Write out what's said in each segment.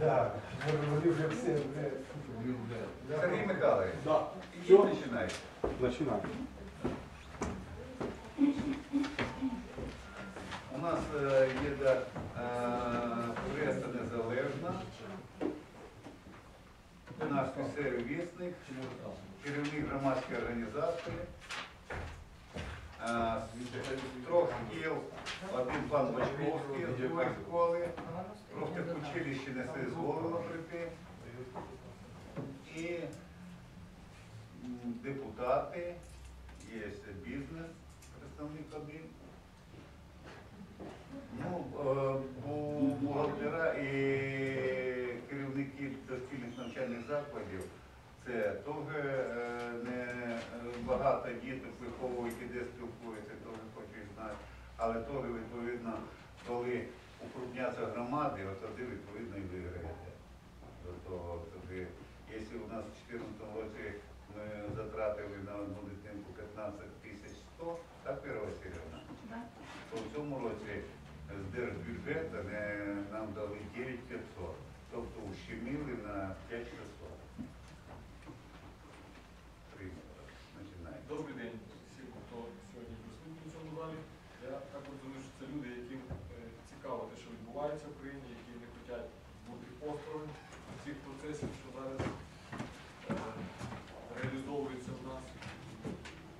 Да, вони вже все вже. Сергій Михайлович, і починайте. Начинаем. У нас е, є е, преса незалежна, наш місцевий вісник, керівник громадської організації, трьох один пан Бачковський з другої школи, профтехучилище не дозволило прийти. І депутати, є бізнес, представник один. Ну, е, бухгалтера і керівники дошкільних навчальних закладів це теж е, не е, багато діток виховують і де спілкуються, теж хочуть знати. Але теж відповідно, коли укрупняться громади, от тоді відповідно і виграєте. До того, тоді, якщо у нас в 2014 році ми затратили на одну дитинку 15 тисяч 100, так, Віра Васильівна? то в цьому році з держбюджету нам дали 9500, тобто ущемили на 5600. Прийнято. Починаємо. Добрий день всім, хто сьогодні присутній в цьому залі. Я також думаю, що це люди, яким е, цікаво те, що відбувається в країні, які не хочуть бути осторонь цих процесів, що зараз е, реалізовуються в нас.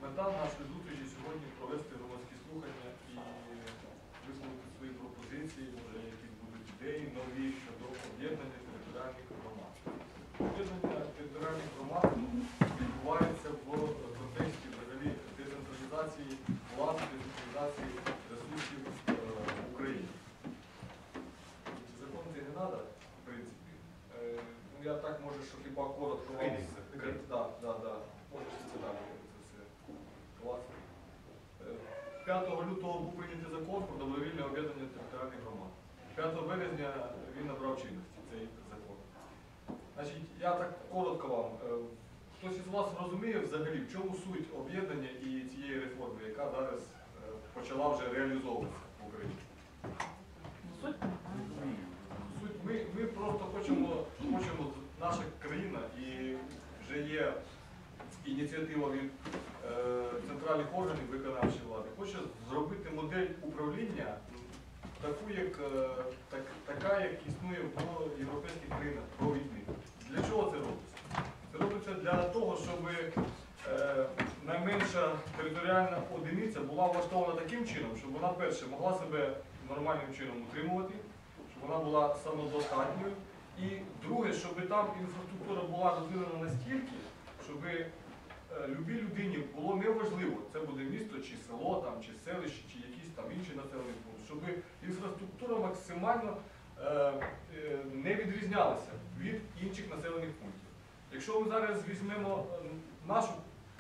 Мета нашої зустрічі сьогодні провести громадські слухання і висловити свої пропозиції, може якісь будуть ідеї нові щодо об'єднання територіальних громад. Об'єднання територіальних громад відбувається в контексті взагалі децентралізації влади, децентралізації ресурсів е, в Україні. Чи закон це не треба, в принципі. Е, Ну, я так може, що хіба коротко вам. Прийдіть, Так, да, да, да. Можеш це далі це все класно. Е, 5 лютого був прийнятий закон про добровільне об'єднання територіальних громад. 5 березня він набрав чинності, цей закон. Значить, я так коротко вам. Е, Хтось із вас розуміє взагалі, в чому суть об'єднання і цієї реформи, яка зараз е, почала вже реалізовуватися в Україні? Суть, ми, ми просто хочемо, хочемо, наша країна і вже є ініціатива від е, центральних органів виконавчої влади, хоче зробити модель управління таку, як, е, так, така, як існує в європейських країнах провідних. Для чого це робиться? Це робиться для того, щоб е, найменша територіальна одиниця була влаштована таким чином, щоб вона перше могла себе нормальним чином утримувати, щоб вона була самодостатньою. І друге, щоб там інфраструктура була розвинена настільки, щоб любій людині було неважливо, це буде місто чи село, там, чи селище, чи якийсь там інший населений пункт, щоб інфраструктура максимально е, е, не відрізнялася від інших населених пунктів. Якщо ми зараз візьмемо е, нашу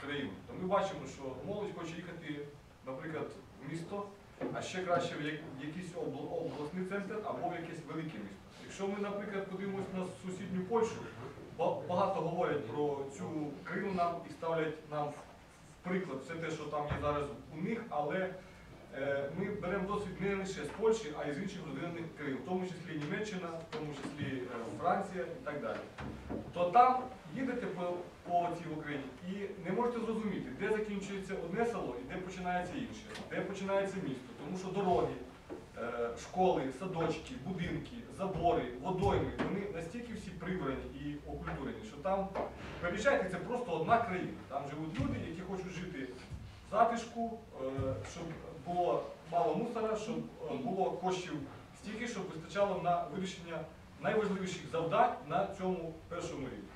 країну, то ми бачимо, що молодь хоче їхати, наприклад, в місто, а ще краще в якийсь обл- обласний центр або в якесь велике місто. Якщо ми, наприклад, подивимося на сусідню Польщу, багато говорять про цю країну нам і ставлять нам в приклад все те, що там є зараз у них, але е, ми беремо досвід не лише з Польщі, а й з інших розвинених країн, в тому числі Німеччина, в тому числі е, Франція і так далі. То там їдете по, по цій Україні і не можете зрозуміти, де закінчується одне село і де починається інше, де починається місто, тому що дороги, школи, садочки, будинки, забори, водойми, вони настільки всі прибрані і окультурені, що там переїжджайте, це просто одна країна. Там живуть люди, які хочуть жити в затишку, е, щоб було мало мусора, щоб е, було коштів стільки, щоб вистачало на вирішення найважливіших завдань на цьому першому рівні.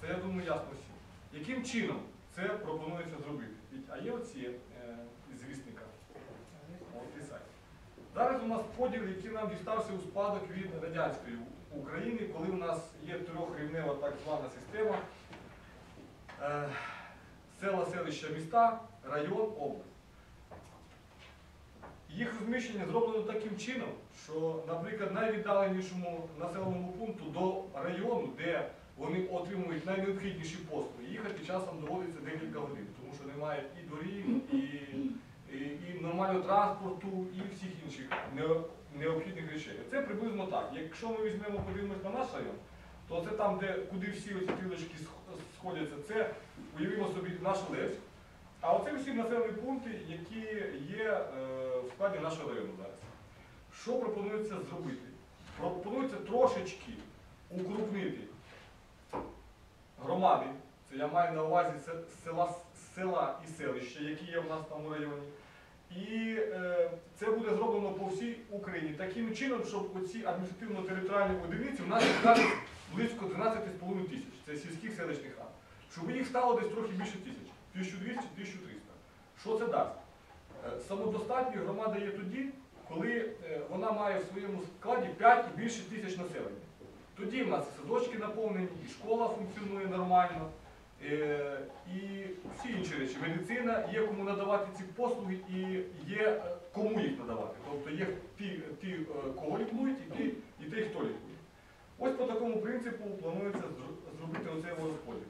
Це я думаю ясно всім. Яким чином це пропонується зробити? А є оці е, звісника. От і сайт. Зараз у нас поділ, який нам дістався у спадок від радянської України, коли у нас є трьохрівнева так звана система. Е, Села, селища, міста, район, область. Їх розміщення зроблено таким чином, що, наприклад, найвіддаленішому населеному пункту до району, де вони отримують найнеобхідніші послуги, їхати часом доводиться декілька годин, тому що немає і доріг, і, нормального транспорту, і всіх інших необхідних речей. Це приблизно так. Якщо ми візьмемо, подивимось на наш район, то це там, де куди всі оці стрілочки сходяться, це уявімо собі наш Левськ. А оце всі населені пункти, які є е, в складі нашого району зараз. Що пропонується зробити? Пропонується трошечки укрупнити громади, це я маю на увазі села, села і селища, які є в нас там у районі. І е, це буде зроблено по всій Україні таким чином, щоб оці адміністративно-територіальні одиниці в нас зараз близько 12,5 тисяч. Це сільських селищних рад. Щоб їх стало десь трохи більше тисяч. 1200-1300. Що це дасть? Е, Самодостатньою громада є тоді, коли е, вона має в своєму складі 5 і більше тисяч населення. Тоді в нас садочки наповнені, і школа функціонує нормально, і всі інші речі. Медицина є кому надавати ці послуги і є е, кому їх надавати. Тобто є ті, ті е, кого лікують, і ті, і ті, хто лікує. Ось по такому принципу планується зр- зробити оцей розподіл.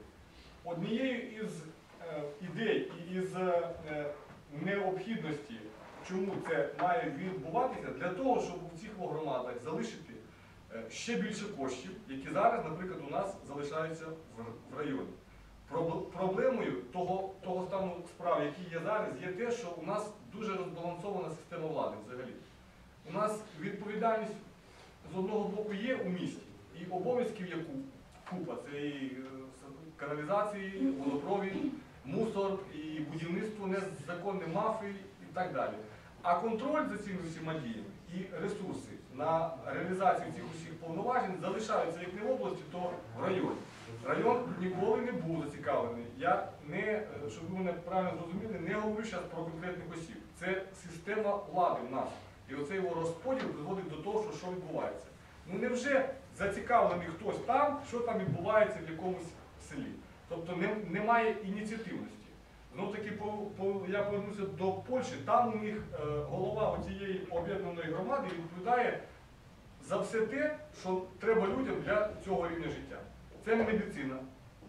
Однією із е, ідей і із е, необхідності, чому це має відбуватися, для того, щоб у цих громадах залишити е, ще більше коштів, які зараз, наприклад, у нас залишаються в районі. Проб- Проблемою того, того стану справ, який є зараз, є те, що у нас дуже розбалансована система влади взагалі. У нас відповідальність з одного боку є у місті, і обов'язків є купа. Це і е, каналізації, водопровід, мусор, і будівництво незаконне мафії і так далі. А контроль за цими всіма діями і ресурси на реалізацію цих усіх повноважень залишаються як не в області, то в районі. Район ніколи не був зацікавлений. Я не, е, щоб ви мене правильно зрозуміли, не говорю зараз про конкретних осіб. Це система влади в нас. І оцей його розподіл призводить до того, що, що відбувається. Ну невже зацікавлений хтось там, що там відбувається в якомусь селі? Тобто не, немає ініціативності. Знову таки, по, по, я повернуся до Польщі, там у них е, голова цієї об'єднаної громади відповідає за все те, що треба людям для цього рівня життя. Це медицина,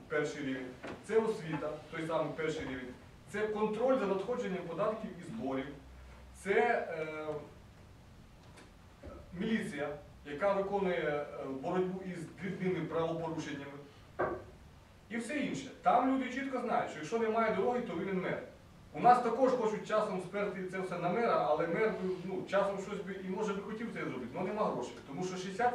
перший рівень, це освіта, той самий перший рівень, це контроль за надходженням податків і зборів, це е, міліція, яка виконує е, боротьбу із дрібними правопорушеннями. І все інше. Там люди чітко знають, що якщо немає дороги, то винен мер. У нас також хочуть часом сперти це все на мера, але мер ну, часом щось би і може би хотів це зробити, але нема грошей. Тому що 60%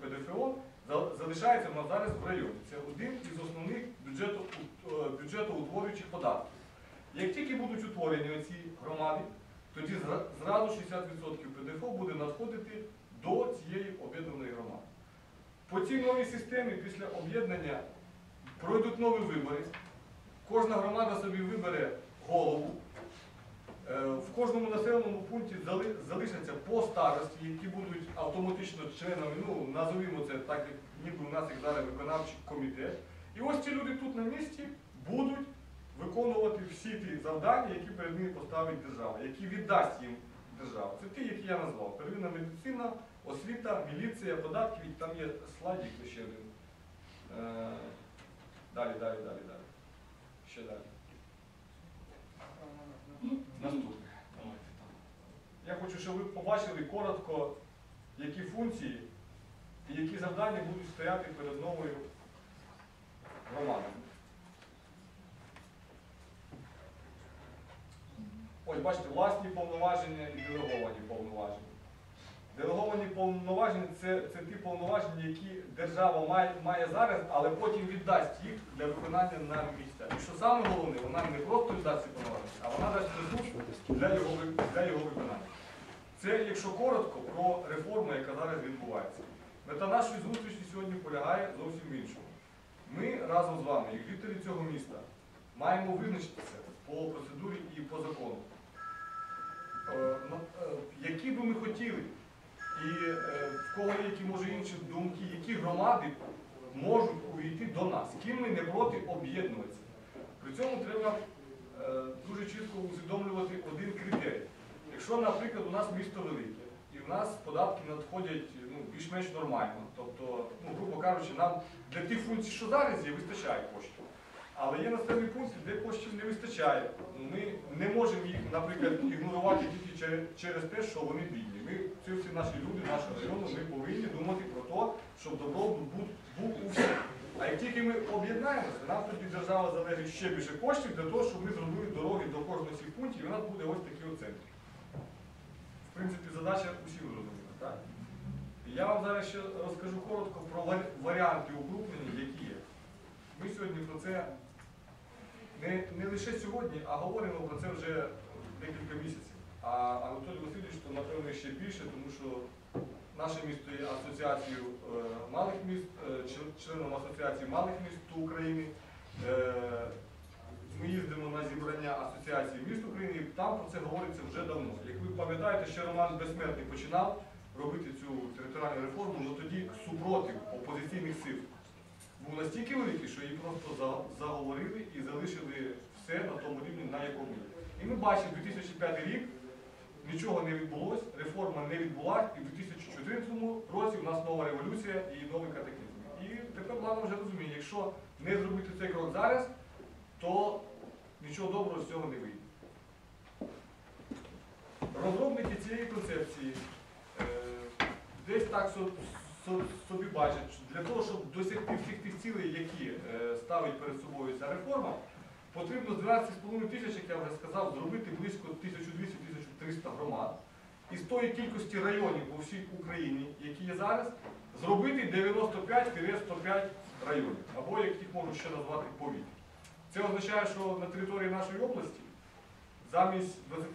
ПДФО залишається в нас зараз в районі. Це один із основних бюджету, е, бюджетоутворюючих податків. Як тільки будуть утворені оці громади, тоді зразу 60% ПДФО буде надходити до цієї об'єднаної громади. По цій новій системі після об'єднання пройдуть нові вибори. Кожна громада собі вибере голову. Е, В кожному населеному пункті залишаться по старості, які будуть автоматично членами, ну, назовімо це так, як ніби у нас як зараз виконавчий комітет. І ось ці люди тут на місці будуть виконувати всі ті завдання, які перед ними поставить держава, які віддасть їм держава. Це ті, які я назвав. Первинна медицина, освіта, міліція, податки, там є слайдик ще один. Е, Далі, далі, далі, далі. Ще далі. Наступне. Давайте там. Я хочу, щоб ви побачили коротко, які функції і які завдання будуть стояти перед новою громадою. Ось бачите, власні повноваження і делеговані повноваження. Делеговані повноваження це, це ті повноваження, які держава має, має зараз, але потім віддасть їх для виконання на місця. І що саме головне, вона не просто віддасть ці повноваження, а вона дасть ресурс для його, для його виконання. Це, якщо коротко, про реформу, яка зараз відбувається. Мета нашої зустрічі сьогодні полягає зовсім в іншому. Ми разом з вами, як жителі цього міста, маємо визначитися по процедурі і по закону. Е, е, Які би ми хотіли, і е, в кого є які може інші думки, які громади можуть увійти до нас, ким ми не проти об'єднуватися. При цьому треба е, дуже чітко усвідомлювати один критерій. Якщо, наприклад, у нас місто велике, і в нас податки надходять ну, більш-менш нормально, тобто, ну, грубо кажучи, нам для тих функцій, що зараз є, вистачає коштів. Але є населені пункти, де коштів не вистачає. Ми не можемо їх, наприклад, ігнорувати тільки через, те, що вони бідні. Ми, ці всі наші люди, нашого району, ми повинні думати про те, щоб добробут був, у всіх. А як тільки ми об'єднаємося, нам тоді держава залежить ще більше коштів для того, щоб ми зробили дороги до кожного цих пунктів, і у нас буде ось такий от центр. В принципі, задача усім зрозуміла, так? Я вам зараз ще розкажу коротко про варіанти укрупнення, які є. Ми сьогодні про це не, не лише сьогодні, а говоримо про це вже декілька місяців. А Анатолій Васильович, то напевно ще більше, тому що наше місто є асоціацією е, малих міст, е, членом Асоціації малих міст України. Е, ми їздимо на зібрання Асоціації міст України, і там про це говориться вже давно. Як ви пам'ятаєте, ще Роман Безсмертний починав робити цю територіальну реформу, але тоді супротив опозиційних сил був настільки великий, що її просто заговорили і залишили все на тому рівні, на якому є. І ми бачимо, 2005 рік нічого не відбулося, реформа не відбулася, і в 2014 році у нас нова революція і новий катаклізм. І тепер влада вже розуміє, якщо не зробити цей крок зараз, то нічого доброго з цього не вийде. Розробники цієї концепції е, десь так собі бачать, що для того, щоб досягти всіх тих цілей, які е, ставить перед собою ця реформа, потрібно з 12,5 тисяч, як я вже сказав, зробити близько 1200-1300 громад. І з тої кількості районів по всій Україні, які є зараз, зробити 95-105 районів, або як їх можуть ще назвати повіт. Це означає, що на території нашої області замість 20,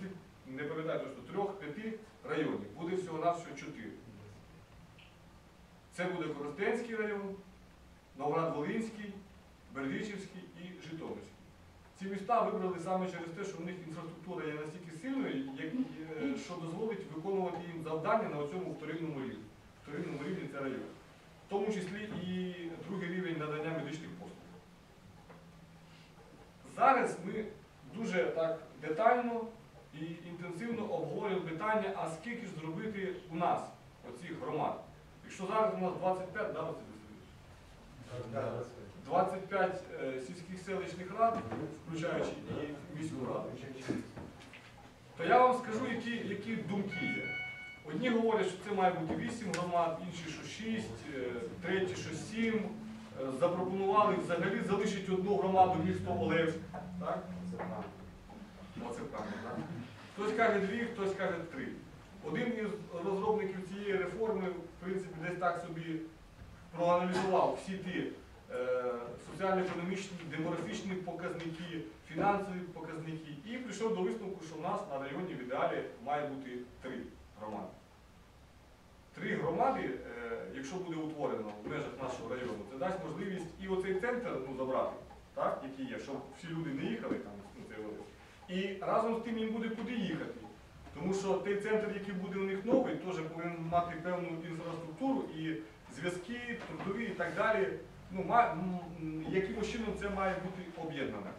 не пам'ятаю точно, 3-5 районів буде всього-навсього 4. Це буде Коростенський район, Новоград-Волинський, Бердичівський і Житомирський. Ці міста вибрали саме через те, що в них інфраструктура є настільки сильною, е, що дозволить виконувати їм завдання на цьому вторинному рівні. Вторинному рівні це район. В тому числі і другий рівень надання медичних послуг. Зараз ми дуже так детально і інтенсивно обговорюємо питання, а скільки ж зробити у нас, оцих громад. Якщо зараз у нас 25, да, 25 е, сільських селищних рад, включаючи і міську раду, то я вам скажу, які, які думки є. Одні говорять, що це має бути 8 громад, інші, що 6, е, треті, що 7. Е, Запропонували взагалі залишити одну громаду місто Олевськ. Так? Оце правильно, так? Хтось каже дві, хтось каже три. Один із розробників цієї реформи, в принципі, десь так собі проаналізував всі ті е, соціально-економічні, демографічні показники, фінансові показники і прийшов до висновку, що в нас на районі в ідеалі має бути три громади. Три громади, е, якщо буде утворено в межах нашого району, це дасть можливість і оцей центр ну, забрати, так, який є, щоб всі люди не їхали там на цей І разом з тим їм буде куди їхати. Тому що той центр, який буде у них новий, теж повинен мати певну інфраструктуру і зв'язки, трудові і так далі. Ну, якимось чином це має бути об'єднано.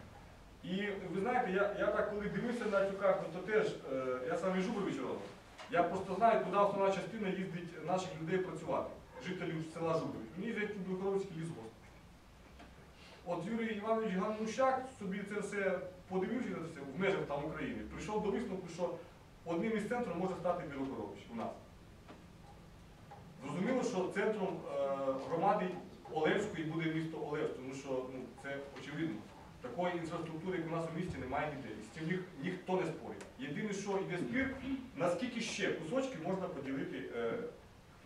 І ви знаєте, я, я так коли дивився на цю карту, то теж е, я сам Жубрович родом. Я просто знаю, куди основна частина їздить наших людей працювати, жителів села Жубрович. Мені їздять у Білокоровський лісгосп. От Юрій Іванович Ганнущак собі це все подивився в межах там України, прийшов до висновку, що одним із центрів може стати Білокорович у нас. Зрозуміло, що центром е, громади Олевської буде місто Олевськ, тому що ну, це очевидно. Такої інфраструктури, як у нас у місті, немає ніде. І з цим ніх, ніхто не спорить. Єдине, що йде спір, наскільки ще кусочки можна поділити е,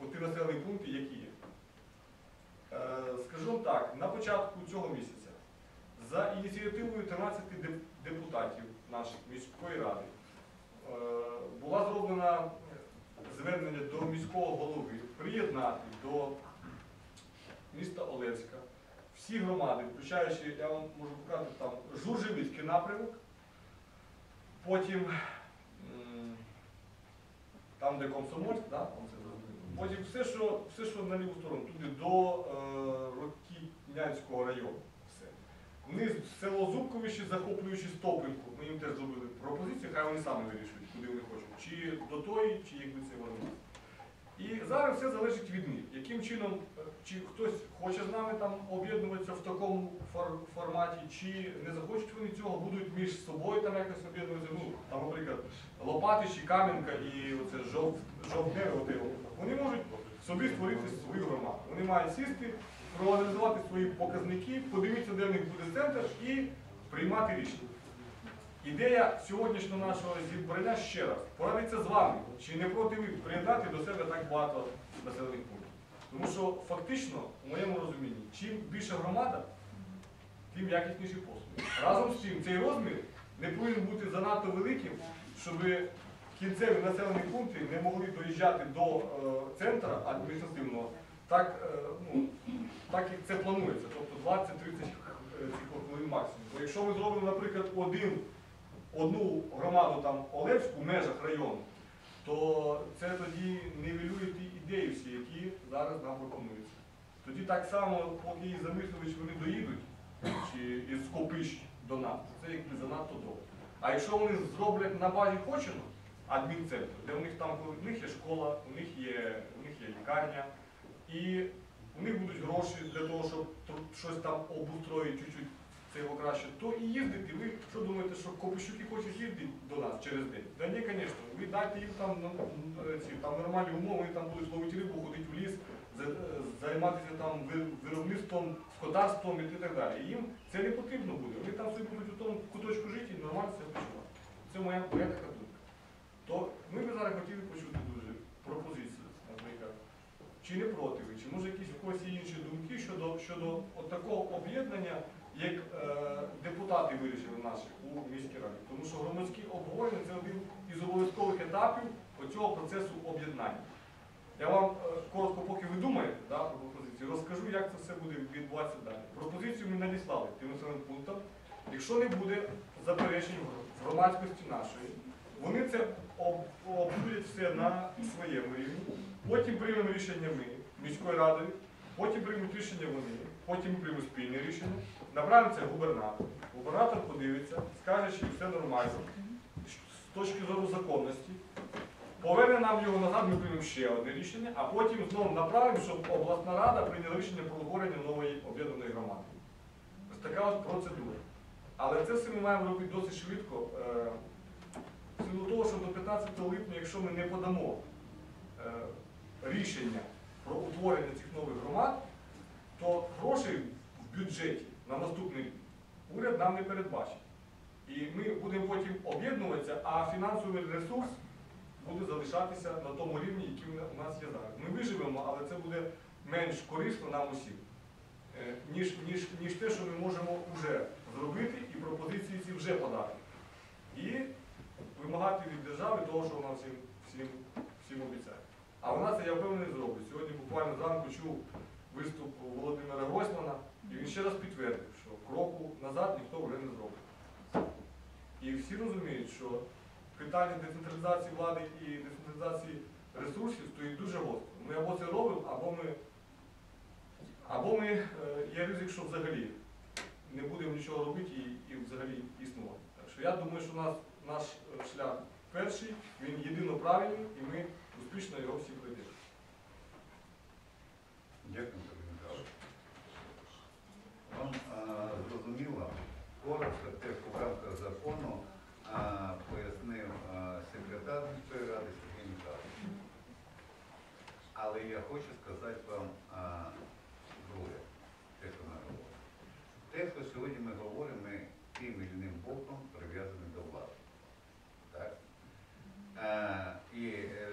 от ті населені пункти, які є. Е, скажу так, на початку цього місяця за ініціативою 13 депутатів наших міської ради була зроблена звернення до міського голови приєднати до міста Олевська. Всі громади, включаючи, я вам можу показати, там Журжевицький напрямок, потім там, де Комсомольськ, да, потім все, що, все, що на ліву сторону, туди до е, Рокітнянського району. Вниз село Зубковище, захоплюючи Стопинку, ми їм теж зробили пропозицію, хай вони самі вирішують, куди вони хочуть. Чи до тої, чи якби це вони. І зараз все залежить від них, яким чином чи хтось хоче з нами там об'єднуватися в такому фор- форматі, чи не захочуть вони цього, будуть між собою там якось об'єднуватися. Ну, там, наприклад, Лопатич і Кам'янка і оце жов, жовтневе, вони можуть собі створити свою громаду. Вони мають сісти, проаналізувати свої показники, подивитися, де в них буде центр і приймати рішення. Ідея сьогоднішнього нашого зібрання ще раз порадиться з вами, чи не проти ви приєднати до себе так багато населених пунктів. Тому що фактично, у моєму розумінні, чим більша громада, тим якісніші послуги. Разом з тим, цей розмір не повинен бути занадто великим, щоб кінцеві населені пункти не могли доїжджати до е, центру адміністративного, так, е, ну, так як це планується, тобто 20-30 цих хвилин максимум. Бо якщо ми зробимо, наприклад, один, одну громаду там Олевську в межах району, то це тоді нівелює ті ідеї всі, які зараз нам пропонуються. Тоді так само, поки і Замислович вони доїдуть, чи із Скопищ до нас, це якби занадто довго. А якщо вони зроблять на базі Хочино, адмінцентр, де у них там у них є школа, у них є, у них є лікарня, і у них будуть гроші для того, щоб щось там обустроїти чуть-чуть це його краще, то і їздити. Ви що думаєте, що Копищуки хочуть їздити до нас через день? Та ні, звісно, ви дайте їм там, ну, е, ці, там нормальні умови, вони там будуть ловити рибу, ходити в ліс, займатися там виробництвом, скотарством і так далі. І їм це не потрібно буде. Вони там собі будуть у тому куточку жити і нормально себе почувати. Це моя, моя така думка. То ми б зараз хотіли почути дуже наприклад. Чи не проти чи може якісь у когось інші думки щодо, щодо от такого об'єднання, як е, депутати вирішили наші у міській раді. Тому що громадські обговорення це один із обов'язкових етапів цього процесу об'єднання. Я вам е, коротко, поки ви думаєте да, про пропозицію, розкажу, як це все буде відбуватися далі. Пропозицію ми надіслали тим населеним пунктам. Якщо не буде заперечень громадськості нашої, вони це об- все на своєму рівні. Потім приймемо рішення ми міською радою, потім приймуть рішення вони, потім приймуть спільне рішення. Направимо це губернатору. Губернатор подивиться, скаже, чи все нормально з точки зору законності. Поверне нам його назад, ми приймемо ще одне рішення, а потім знову направимо, щоб обласна рада прийняла рішення про утворення нової об'єднаної громади. Ось така от процедура. Але це все ми маємо робити досить швидко. е, силу того, що до 15 липня, якщо ми не подамо е, рішення про утворення цих нових громад, то грошей в бюджеті на наступний уряд нам не передбачить. І ми будемо потім об'єднуватися, а фінансовий ресурс буде залишатися на тому рівні, який у нас є зараз. Ми виживемо, але це буде менш корисно нам усім, е, ніж, ніж, ніж те, що ми можемо вже зробити і пропозиції ці вже подати. І вимагати від держави того, що вона всім, всім, всім обіцяє. А вона це, я впевнений, зробить. Сьогодні буквально зранку чув виступ Володимира Гройсмана, і він ще раз підтвердив, що кроку назад ніхто вже не зробить. І всі розуміють, що питання децентралізації влади і децентралізації ресурсів стоїть дуже гостро. Ми або це робимо, або ми, або ми е, є ризик, що взагалі не будемо нічого робити і, і взагалі існувати. Так що я думаю, що у нас наш е, шлях перший, він єдино правильний, і ми успішно його всі пройдемо. Дякую, Михайлович. Вам а, зрозуміло, коротко те, що в рамках закону а, пояснив секретар міської ради Сергій Михайлович. Але я хочу сказати вам а, друге, те, що ми говоримо. Те, що сьогодні ми говоримо, ми тим і іншим боком прив'язані до влади. Так? Е, і е,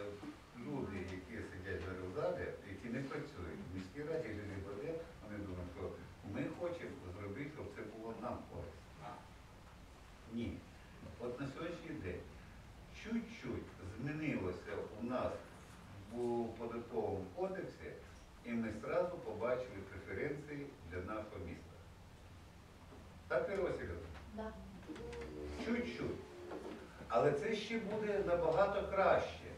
люди, які сидять зараз в залі, які не працюють в міській раді, люди БД, вони думають, що ми хочемо зробити, щоб це було нам корисно. Ні. От на сьогоднішній день чуть-чуть змінилося у нас у податковому кодексі, і ми одразу побачили преференції для нашого міста. Так, Віра Васильівна? Да. Чуть-чуть. Але це ще буде набагато краще.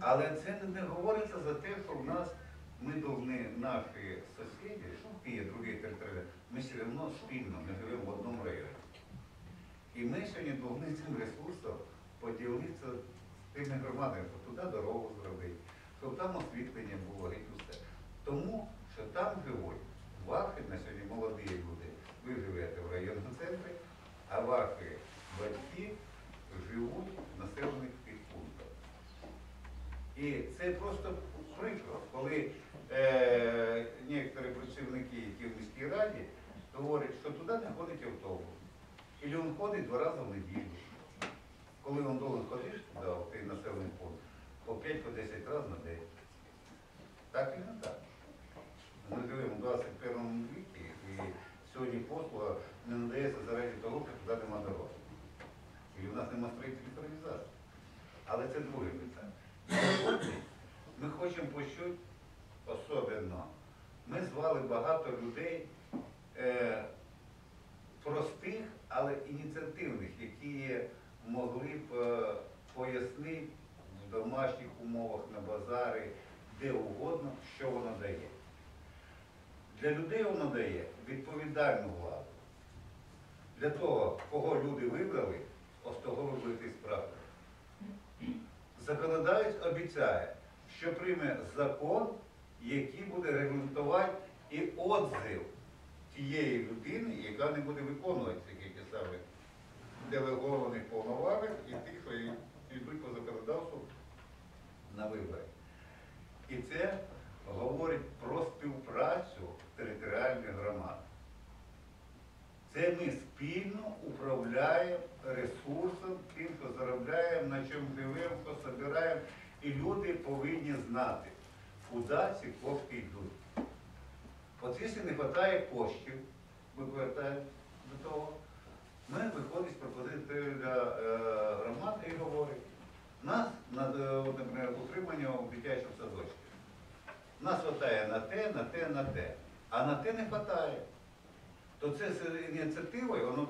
Але це не говориться за те, що в нас ми повинні наші сусіди, і другі території, ми все одно спільно, ми живемо в одному районі. І ми сьогодні повинні цим ресурсом поділитися з тими громадами, туди дорогу зробити, то там освітлення було і все. Тому що там живуть вахи, на сьогодні молоді люди, ви живете в районному центрі, а вахи батьки живуть в населених пунктах. І це просто прикро, коли е, некоторі працівники, які в міській раді, говорять, що туди не ходить автобус. І він ходить два рази в неділю. По 5-10 разів на день. Так і не так. Ми живемо в 21 віці, і сьогодні послуга не надається заради того, що туди нема дороги. І в нас нема строїтельних організацій. Але це друге питання. Ми хочемо почути особливо. Ми звали багато людей е, простих, але ініціативних, які могли б е, пояснити домашніх умовах, на базарі, де угодно, що воно дає. Для людей воно дає відповідальну владу. Для того, кого люди вибрали, ось того будете справді. Законодавець обіцяє, що прийме закон, який буде регламентувати і отзив тієї людини, яка не буде виконувати які саме делегованих повноважень і тих, що йдуть по законодавству на вибори. І це говорить про співпрацю територіальних громад. Це ми спільно управляємо ресурсом, тим, що заробляємо, на чому живемо, що збираємо. І люди повинні знати, куди ці кошти йдуть. От якщо не вистачає коштів, ми повертаємо до того, ми виходимо з пропозицією для е, громади і говоримо, нас, на, е, от, наприклад, утримання в дитячому садочку. Нас вистачає на те, на те, на те. А на те не вистачає. То це з ініціативою, воно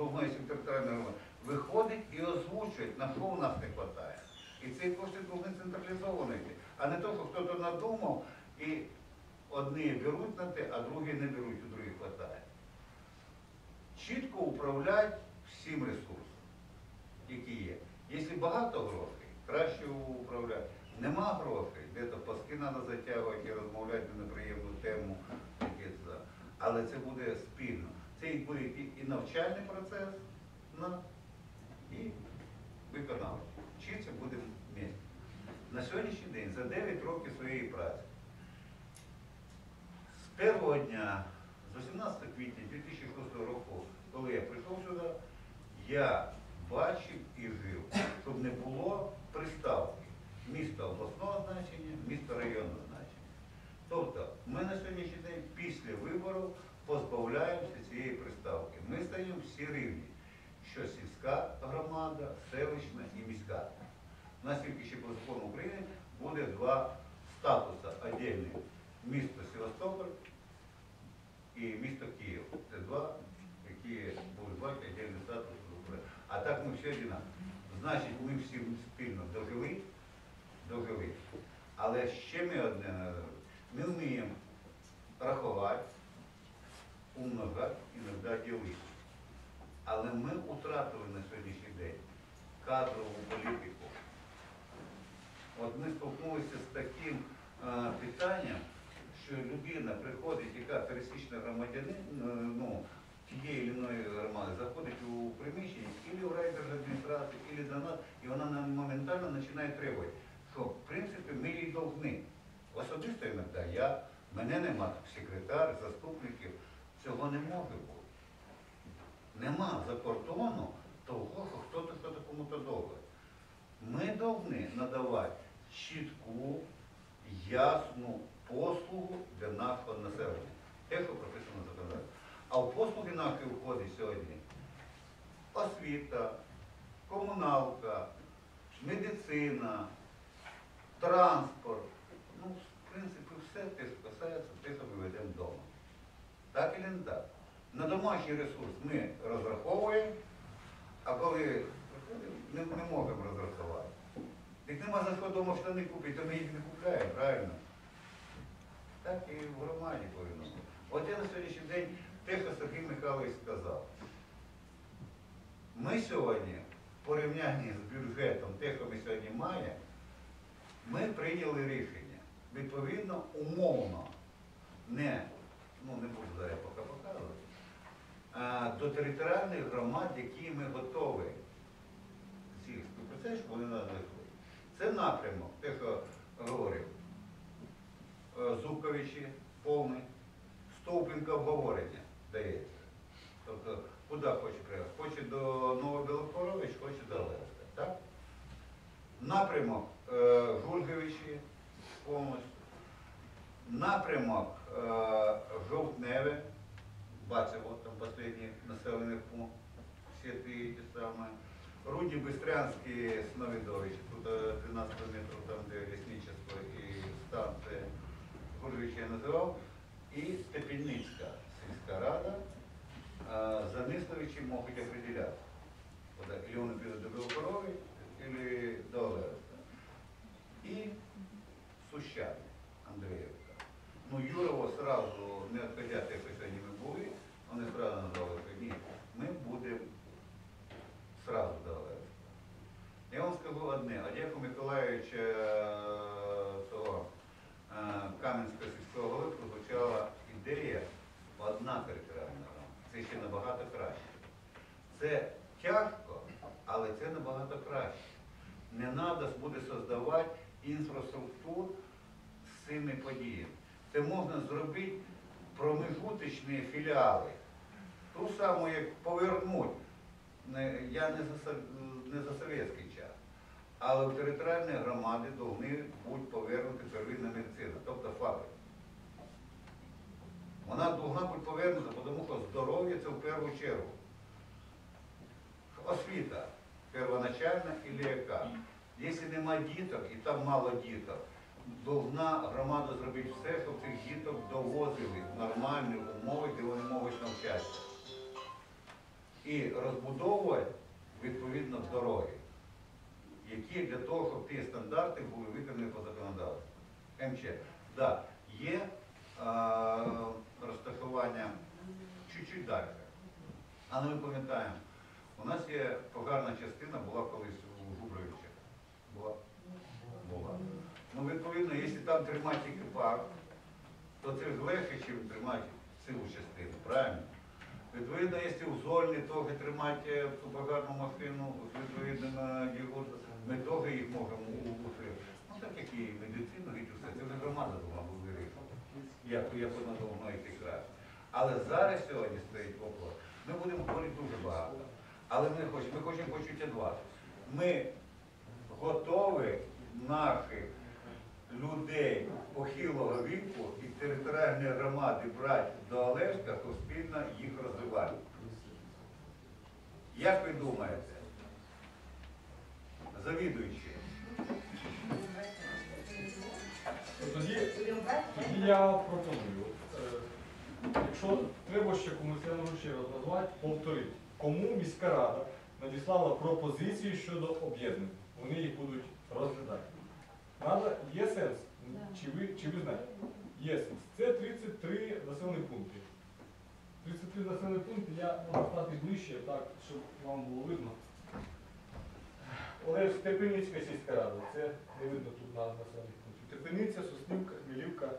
територіальної громади, виходить і озвучує, на що у нас не вистачає. І ці кошти повинні централізовані. А не то, що хтось надумав і одні беруть на те, а другі не беруть, у других вистачає. Чітко управляти всім ресурсом, які є. Якщо багато грошей, краще управляти. Нема грошей, де-то паски треба затягувати і розмовляти на неприємну тему. Але це буде спільно. Це і буде і, навчальний процес, і виконавчий. Вчитися буде вместе. На сьогоднішній день, за 9 років своєї праці, з першого дня, з 18 квітня 2006 року, коли я прийшов сюди, я бачив і жив, щоб не було приставки. Місто обласного значення, місто районного значення. Тобто ми на сьогоднішній день після виборів позбавляємося цієї приставки. Ми стаємо всі рівні, що сільська громада, селищна і міська. У нас тільки ще по закону України буде два статуси віддільні. Місто Севастополь і місто Київ. Це два, які будуть мати віддільний статус. А так ми всі одинакові. Значить, ми всі спільно дожили, дожили. Але ще ми одне. Ми вміємо рахувати, умножати, іноді ділити. Але ми втратили на сьогоднішній день кадрову політику. От ми столкнулися з таким е, питанням, що людина приходить, яка пересічна громадянин, е, ну, тієї чи іної громади, заходить у приміщення, і в райдержадміністрацію, і до нас, і вона нам моментально починає требувати, що в принципі ми їй должны. Особисто іноді я, мене нема секретар, заступників, цього не може бути. Нема за кордону того, що хто-то хто кому-то довго. Ми повинні надавати чітку, ясну послугу для нашого населення. Те, що прописано в законодавстві. А в послуги наші входить сьогодні освіта, комуналка, медицина, транспорт. Ну, в принципі, все те, що те, що ми ведемо вдома. Так і не так. На домашній ресурс ми розраховуємо, а коли не, не можемо розрахувати. Як нема за що вдома штани купити, то ми їх не купляємо, правильно? Так і в громаді повинно. От я на сьогоднішній день те, що Сергій Михайлович сказав. Ми сьогодні, в порівнянні з бюджетом, те, що ми сьогодні маємо, ми прийняли рішення. Відповідно, умовно, не, ну не буду зараз поки показувати, а, до територіальних громад, які ми готові. Всіх співпрацюєш, щоб вони нас. Це напрямок, те, що говорив. Е, Зубковичі повний, Стовпенка обговорення дається. Тобто, куди хоче приїхати? Хоче до Новобілокорович, хоче до Леска. Так? Напрямок е, Жульговичі повністю. Напрямок е, Жовтневе, Бачимо, там останній населений пункт, всі ті самі. Руді Бистрянський, Сновидович, тут е, 12 метрів, там де лісничество і станція, Жульговича я називав. І Степільницька сільська рада, е, Замисловичі можуть определяти. Куда, или он до Белокорови, или до Олевска. И Сущане, Андреевка. Ну, Юрово сразу, не отходя те, що сьогодні ми були, вони сразу назвали, що ні, ми будемо сразу до Олевска. Я вам скажу одне, Олега Миколаївича е, того е, Кам'янського сільського голови прозвучала ідея одна територіальна громада. Це ще набагато краще. Це тяжко, але це набагато краще. Не треба буде создавати інфраструктуру з цими подіями. Це можна зробити промежуточні філіали. Ту саму, як повернути, не- я не за, не за совєтський час, але в територіальні громади повинні бути повернути первинна медицина, тобто фабрика. Вона повинна бути повернута, тому що здоров'я це в першу чергу. Освіта первоначальна і яка. Якщо нема діток і там мало діток, должна громада зробити все, щоб цих діток довозили в нормальні умови, де вони можуть навчатися. І розбудовувати відповідно дороги, які для того, щоб ті стандарти були виконані по законодавству. МЧ. Да, є а, розташування чуть-чуть далі. Але ми пам'ятаємо, у нас є погарна частина, була колись у Губровичах. Була? Була. Ну, відповідно, якщо там тримати тільки то це ж легше, ніж тримати цілу частину, правильно? Відповідно, якщо в зольні теж тримати цю погарну машину, відповідно на його, ми теж їх можемо утримати. Ну так як і медицину, і все, це вже громада була вирішувати. Як, вона должна йти краще. Але зараз сьогодні стоїть вопрос. Ми будемо говорити дуже багато. Але ми хочемо, ми хочемо почути від вас. Ми готові наших людей похилого віку і територіальної громади брати до Олешка, то спільно їх розвивати. Як ви думаєте? Завідуючи. Тоді, тоді я пропоную, е, якщо треба ще комусь, ще назвати, повторити, кому міська рада надіслала пропозиції щодо об'єднання. Вони їх будуть розглядати. Надо, є сенс? Чи ви, чи ви знаєте? Є сенс. Це 33 населені пункти. 33 населені пункти, я можу стати ближче, так, щоб вам було видно. Олег Степенівська сільська рада, це не видно тут на населених пунктів. Степениця, Соснівка, Хмелівка,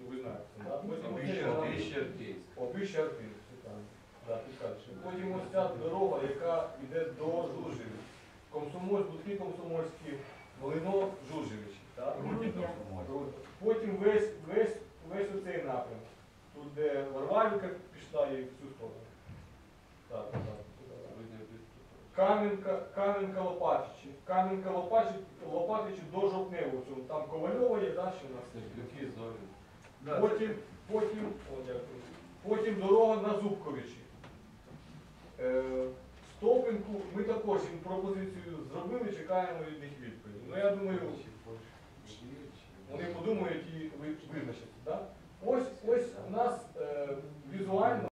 ну ви знаєте, да? Потім Обіща, оце- обіща. Обіща все правильно. Да, тут дальше. Потім ось ця дорога, яка йде до Жужеві. Комсомольськ, Будки Комсомольські, Волино, Жужевич. Так? Руді Потім весь, весь, весь оцей напрям. Тут, де Варварівка пішла і в цю сторону. Так, так, так. Кам'янка, Кам'янка Лопатичі. Кам'янка Лопатичі, Лопатичі до цього. Там Ковальова є, да, ще у нас. Це- Потім, потім, о, дякую. Потім дорога на Зубковичі. Е, Стовпинку ми також їм пропозицію зробили, чекаємо від них відповіді. Ну я думаю, вони подумають і визначать. Да? Ось ось у нас е, візуально.